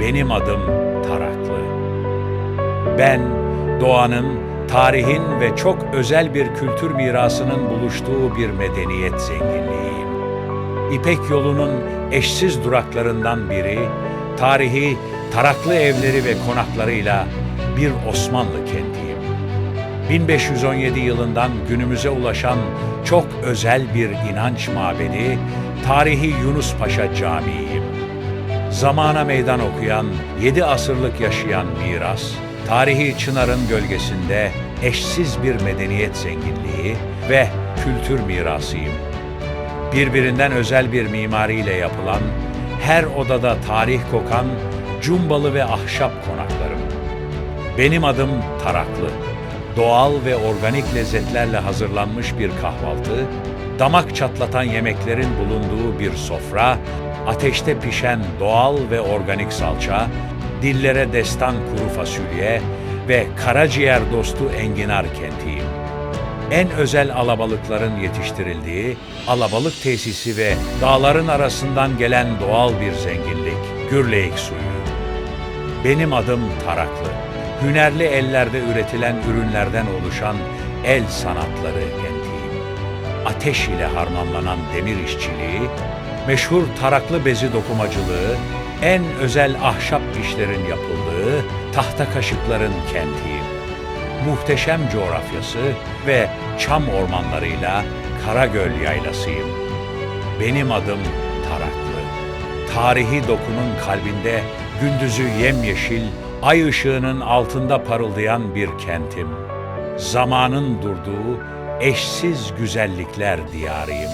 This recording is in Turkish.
Benim adım Taraklı. Ben doğanın, tarihin ve çok özel bir kültür mirasının buluştuğu bir medeniyet zenginliğiyim. İpek yolunun eşsiz duraklarından biri, tarihi taraklı evleri ve konaklarıyla bir Osmanlı kentiyim. 1517 yılından günümüze ulaşan çok özel bir inanç mabedi, tarihi Yunus Paşa Camii'yim. Zamana meydan okuyan, yedi asırlık yaşayan miras, tarihi Çınar'ın gölgesinde eşsiz bir medeniyet zenginliği ve kültür mirasıyım. Birbirinden özel bir mimariyle yapılan, her odada tarih kokan cumbalı ve ahşap konaklarım. Benim adım Taraklı. Doğal ve organik lezzetlerle hazırlanmış bir kahvaltı, damak çatlatan yemeklerin bulunduğu bir sofra, ateşte pişen doğal ve organik salça, dillere destan kuru fasulye ve karaciğer dostu enginar kentiyim. En özel alabalıkların yetiştirildiği alabalık tesisi ve dağların arasından gelen doğal bir zenginlik, Gürleyik suyu. Benim adım Taraklı. Hünerli ellerde üretilen ürünlerden oluşan el sanatları kentiyim. Ateş ile harmanlanan demir işçiliği, meşhur taraklı bezi dokumacılığı, en özel ahşap işlerin yapıldığı tahta kaşıkların kentiyim. Muhteşem coğrafyası ve çam ormanlarıyla Karagöl yaylasıyım. Benim adım Taraklı. Tarihi dokunun kalbinde gündüzü yemyeşil, ay ışığının altında parıldayan bir kentim. Zamanın durduğu eşsiz güzellikler diyarıyım.